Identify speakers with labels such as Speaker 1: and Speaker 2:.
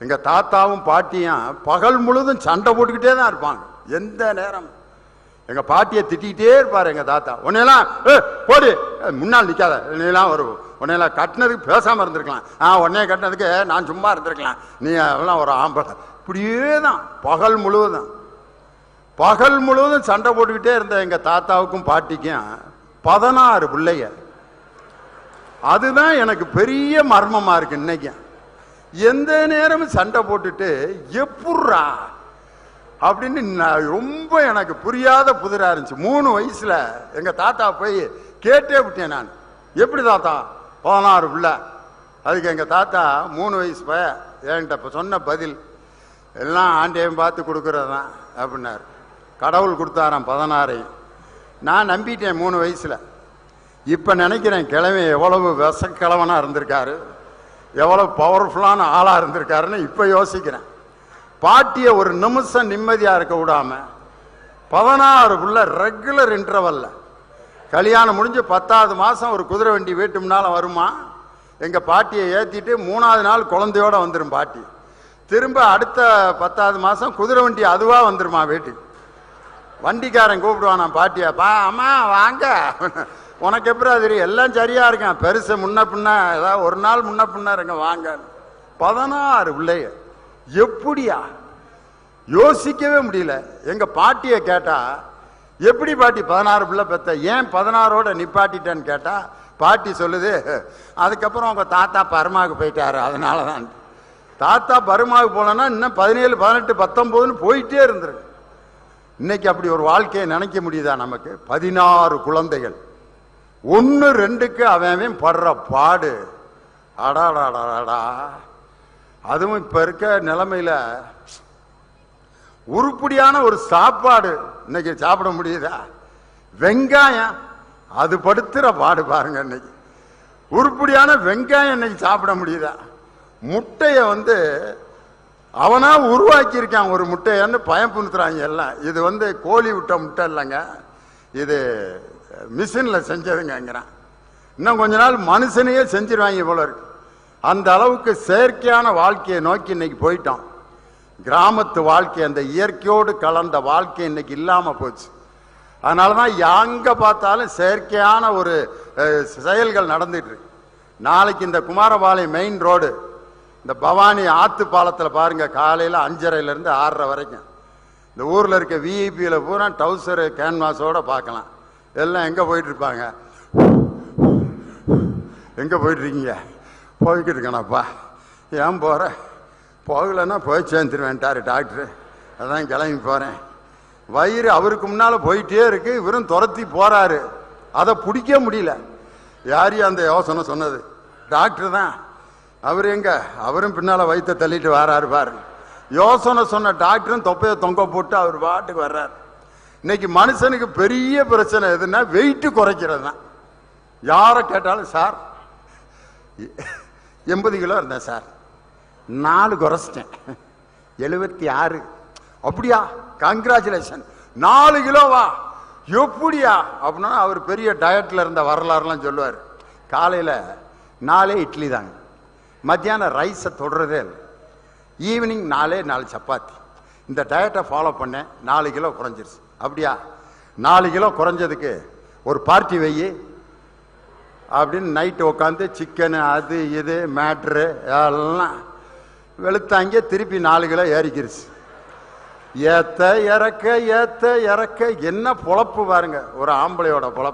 Speaker 1: எங்கள் தாத்தாவும் பாட்டியும் பகல் முழுதும் சண்டை போட்டுக்கிட்டே தான் இருப்பாங்க. எந்த நேரம்? எங்கள் பாட்டியை திட்டிகிட்டே இருப்பார் எங்கள் தாத்தா. உன்னையெல்லாம் ஏ போடு. முன்னால் நிற்காத நீலாம் வருவோம் உன்னையெல்லாம் கட்டினதுக்கு பேசாமல் இருந்திருக்கலாம். ஆ உன்னைய கட்டினதுக்கு நான் சும்மா இருந்திருக்கலாம். நீ அதெல்லாம் ஒரு ஆம்பளை. இப்படியே தான் பகல் முழுவதும் பகல் முழுவதும் சண்டை போட்டுக்கிட்டே இருந்த எங்கள் தாத்தாவுக்கும் பாட்டிக்கும் பதினாறு பிள்ளைங்க அதுதான் எனக்கு பெரிய மர்மமாக இருக்குது இன்னைக்கு எந்த நேரமும் சண்டை போட்டுட்டு எப்புட்றா? அப்படின்னு நான் ரொம்ப எனக்கு புரியாத புதிராக இருந்துச்சு. மூணு வயசில் எங்கள் தாத்தா போய் கேட்டே விட்டேன் நான். எப்படி தாத்தா? பதினாறு பிள்ளை. அதுக்கு எங்கள் தாத்தா மூணு வயசு பய என்கிட்ட இப்போ சொன்ன பதில் எல்லாம் ஆண்டையும் பார்த்து கொடுக்குறது தான் அப்படின்னாரு. கடவுள் கொடுத்தாராம் பதினாறையும் நான் நம்பிட்டேன் மூணு வயசில். இப்போ நினைக்கிறேன் கிழமை எவ்வளவு விசக்கிழவனா இருந்திருக்காரு. எவ்வளோ பவர்ஃபுல்லான ஆளாக இருந்திருக்காருன்னு இப்போ யோசிக்கிறேன். பாட்டியை ஒரு நிமிஷம் நிம்மதியாக இருக்க விடாமல் பதினாறு புள்ள ரெகுலர் இன்டர்வல்ல கல்யாணம் முடிஞ்சு பத்தாவது மாதம் ஒரு குதிரை வண்டி வீட்டு வருமா? எங்கள் பாட்டியை ஏற்றிட்டு மூணாவது நாள் குழந்தையோட வந்துடும் பாட்டி. திரும்ப அடுத்த பத்தாவது மாதம் குதிரை வண்டி அதுவாக வந்துருமா வீட்டுக்கு? வண்டிக்காரன் கூப்பிடுவான் நான் பாட்டியாப்பா அம்மா வாங்க. உனக்கு எப்படி அது எல்லாம் சரியா இருக்கேன். பெருசு முன்ன பின்ன ஏதாவது ஒரு நாள் முன்ன பின்ன இருங்க வாங்க. பதினாறு பிள்ளைய எப்படியா? யோசிக்கவே முடியல. எங்க பாட்டியை கேட்டா எப்படி பாட்டி பதினாறு பிள்ளை பெத்த? ஏன் பதினாறோட நிப்பாட்டிட்டேன்னு கேட்டா பாட்டி சொல்லுது அதுக்கப்புறம் உங்க தாத்தா பர்மாவுக்கு போயிட்டாரு அதனால தான் தாத்தா பர்மாவுக்கு போனோன்னா இன்னும் பதினேழு பதினெட்டு பத்தொம்போதுன்னு போயிட்டே இருந்துரு இன்னைக்கு அப்படி ஒரு வாழ்க்கையை நினைக்க முடியுதா நமக்கு? பதினாறு குழந்தைகள். ஒன்று ரெண்டுக்கு அவன் படுற பாடு. அடாடாடாடா அதுவும் இப்ப இருக்க நிலைமையில உருப்படியான ஒரு சாப்பாடு இன்னைக்கு சாப்பிட முடியுதா? வெங்காயம் அது படுத்துற பாடு பாருங்க இன்னைக்கு. உருப்படியான வெங்காயம் இன்னைக்கு சாப்பிட முடியுதா? முட்டையை வந்து அவனா உருவாக்கியிருக்கான் ஒரு முட்டையன்னு பயன்படுத்துகிறாங்க எல்லாம். இது வந்து கோழி விட்ட முட்டை இல்லைங்க. இது மிஷினில் செஞ்சதுங்கிறான் இன்னும் கொஞ்ச நாள் மனுஷனையே செஞ்சிருவாங்க போல இருக்கு. அந்த அளவுக்கு செயற்கையான வாழ்க்கையை நோக்கி இன்னைக்கு போயிட்டோம். கிராமத்து வாழ்க்கை அந்த இயற்கையோடு கலந்த வாழ்க்கை இன்னைக்கு இல்லாமல் போச்சு. அதனால தான் எங்கே பார்த்தாலும் செயற்கையான ஒரு செயல்கள் நடந்துட்டு இருக்கு. நாளைக்கு இந்த குமாரபாளையம் மெயின் ரோடு இந்த பவானி ஆத்து பாலத்தில் பாருங்கள் காலையில் அஞ்சரைலேருந்து ஆறரை வரைக்கும். இந்த ஊரில் இருக்க விஐபியில் பூரா டவுசரு கேன்வாஸோடு பார்க்கலாம். எல்லாம் எங்கே போயிட்டு இருப்பாங்க எங்கே போயிட்டு இருக்கீங்க போய்கிட்டு இருக்கேனப்பா. ஏன் போகிறேன் போகலைன்னா போய் சேர்ந்துருவேன்ட்டாரு டாக்டரு. அதான் கிளம்பி போகிறேன் வயிறு அவருக்கு முன்னால் போயிட்டே இருக்குது இவரும் துரத்தி போகிறாரு அதை பிடிக்க முடியல. யாரையும் அந்த யோசனை சொன்னது? டாக்டர் தான். அவர் எங்க? அவரும் பின்னால் வயிற்ற தள்ளிட்டு வராரு பாரு. யோசனை சொன்ன டாக்டரும் தொப்பையை தொங்க போட்டு அவர் பாட்டுக்கு வர்றாரு. இன்னைக்கு மனுஷனுக்கு பெரிய பிரச்சனை எதுன்னா வெயிட்டு குறைக்கிறது தான் யாரை கேட்டாலும் சார் எண்பது கிலோ இருந்தேன் சார் நாலு குறைச்சிட்டேன். எழுபத்தி ஆறு. அப்படியா? கங்க்ராச்சுலேஷன் நாலு கிலோவா எப்படியா? அப்படின்னா அவர் பெரிய டயட்டில் இருந்த வரலாறுலாம் சொல்லுவார். காலையில் நாலே இட்லி தாங்க. மத்தியானம் ரைஸை தொடுறதே இல்லை. ஈவினிங் நாலே நாலு சப்பாத்தி. இந்த டயட்டை ஃபாலோ பண்ணேன். நாலு கிலோ குறைஞ்சிருச்சு. அப்படியா? நாலு கிலோ குறைஞ்சதுக்கு ஒரு பார்ட்டி வையி அப்படின்னு நைட்டு உட்காந்து சிக்கனு அது இது மேட்ரு எல்லாம் வெளுத்தாங்க திருப்பி நாலு கிலோ ஏறிக்கிருச்சு. ஏத்த இறக்க ஏத்த இறக்க என்ன பொழப்பு பாருங்க. ஒரு ஆம்பளையோட பொழப்பு.